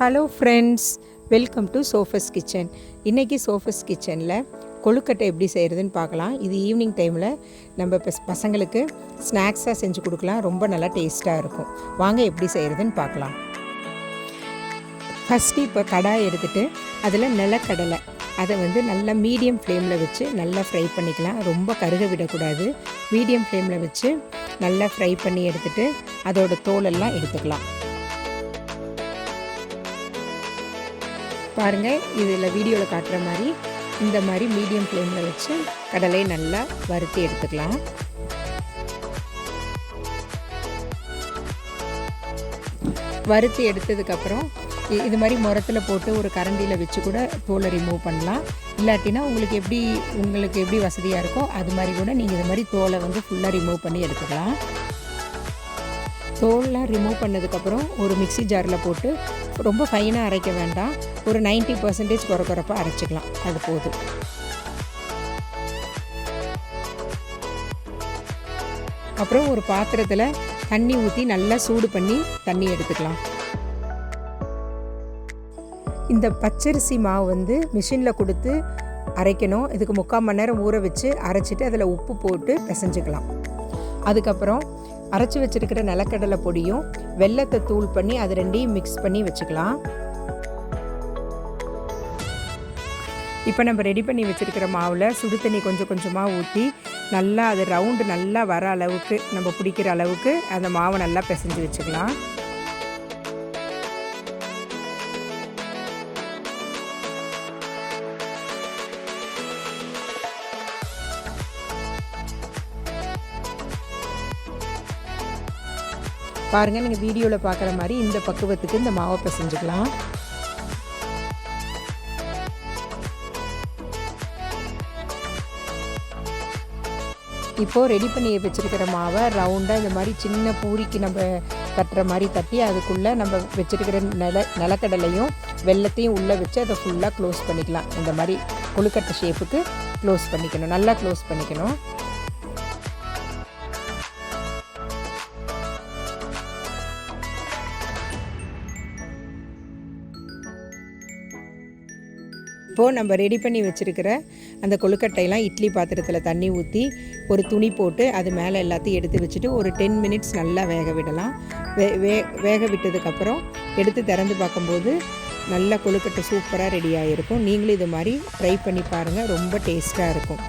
Hello friends welcome to Sophie's kitchen இன்றைக்கி சோஃபஸ் கிச்சனில் கொழுக்கட்டை எப்படி செய்கிறதுன்னு பார்க்கலாம். இது ஈவினிங் டைமில் நம்ம பஸ் பசங்களுக்கு ஸ்நாக்ஸாக செஞ்சு கொடுக்கலாம். ரொம்ப நல்லா டேஸ்ட்டாக இருக்கும். வாங்க எப்படி செய்கிறதுன்னு பார்க்கலாம். ஃபஸ்ட்டு இப்போ கடாய் எடுத்துகிட்டு அதில் நிலக்கடலை. அதை வந்து நல்லா மீடியம் ஃப்ளேமில் வச்சு நல்லா ஃப்ரை பண்ணிக்கலாம். ரொம்ப கருக விடக்கூடாது. மீடியம் ஃப்ளேமில் வச்சு நல்லா ஃப்ரை பண்ணி எடுத்துகிட்டு அதோட தோலெல்லாம் எடுத்துக்கலாம். பாருங்கள் இதில் வீடியோவில் காட்டுற மாதிரி இந்த மாதிரி மீடியம் ஃப்ளேமில் வச்சு கடலை நல்லா வறுத்து எடுத்துக்கலாம். வறுத்து எடுத்ததுக்கப்புறம் இது மாதிரி முரத்தில் போட்டு ஒரு கரண்டியில் வச்சு கூட தோலை ரிமூவ் பண்ணலாம். இல்லாட்டினா உங்களுக்கு எப்படி உங்களுக்கு எப்படி வசதியாக இருக்கோ அது மாதிரி கூட நீங்கள் இது மாதிரி தோலை வந்து ஃபுல்லாக ரிமூவ் பண்ணி எடுத்துக்கலாம். தோல்லாம் ரிமூவ் பண்ணதுக்கப்புறம் ஒரு மிக்ஸி ஜாரில் போட்டு ரொம்ப ஃபைனாக அரைக்க வேண்டாம். ஒரு 90% பர்சன்டேஜ் குறக்குறப்ப அரைச்சிக்கலாம். அது போதும். அப்புறம் ஒரு பாத்திரத்தில் தண்ணி ஊற்றி நல்லா சூடு பண்ணி தண்ணி எடுத்துக்கலாம். இந்த பச்சரிசி மாவு வந்து மிஷினில் கொடுத்து அரைக்கணும். இதுக்கு முக்கால் மணி நேரம் ஊற வச்சு அரைச்சிட்டு அதில் உப்பு போட்டு பிசைஞ்சுக்கலாம். அதுக்கப்புறம் அரைச்சி வச்சிருக்கிற நிலக்கடலை பொடியும் வெல்லத்தை தூள் பண்ணி அது ரெண்டையும் மிக்ஸ் பண்ணி வச்சுக்கலாம். இப்போ நம்ம ரெடி பண்ணி வச்சுருக்கிற மாவில் சுடு தண்ணி கொஞ்சம் கொஞ்சமாக ஊற்றி நல்லா அது ரவுண்டு நல்லா வர அளவுக்கு நம்ம பிடிக்கிற அளவுக்கு அந்த மாவை நல்லா பிசைஞ்சு வச்சுக்கலாம். பாருங்கள் நீங்கள் வீடியோவில் பார்க்குற மாதிரி இந்த பக்குவத்துக்கு இந்த மாவை பிசைஞ்சுக்கலாம். இப்போது ரெடி பண்ணி வச்சுருக்கிற மாவை ரவுண்டாக இந்த மாதிரி சின்ன பூரிக்கு நம்ம தட்டுற மாதிரி தட்டி அதுக்குள்ளே நம்ம வச்சுருக்கிற நில நிலக்கடலையும் வெள்ளத்தையும் உள்ளே வச்சு அதை ஃபுல்லாக க்ளோஸ் பண்ணிக்கலாம். இந்த மாதிரி கொழுக்கட்டை ஷேப்புக்கு க்ளோஸ் பண்ணிக்கணும். நல்லா க்ளோஸ் பண்ணிக்கணும். இப்போது நம்ம ரெடி பண்ணி வச்சுருக்கிற அந்த கொழுக்கட்டையெல்லாம் இட்லி பாத்திரத்தில் தண்ணி ஊற்றி ஒரு துணி போட்டு அது மேலே எல்லாத்தையும் எடுத்து வச்சுட்டு ஒரு டென் மினிட்ஸ் நல்லா வேக விடலாம். வே வே வேக விட்டதுக்கப்புறம் எடுத்து திறந்து பார்க்கும்போது நல்ல கொழுக்கட்டை சூப்பராக ரெடி ஆகிருக்கும் நீங்களும் இது மாதிரி ட்ரை பண்ணி பாருங்கள் ரொம்ப டேஸ்ட்டாக இருக்கும்.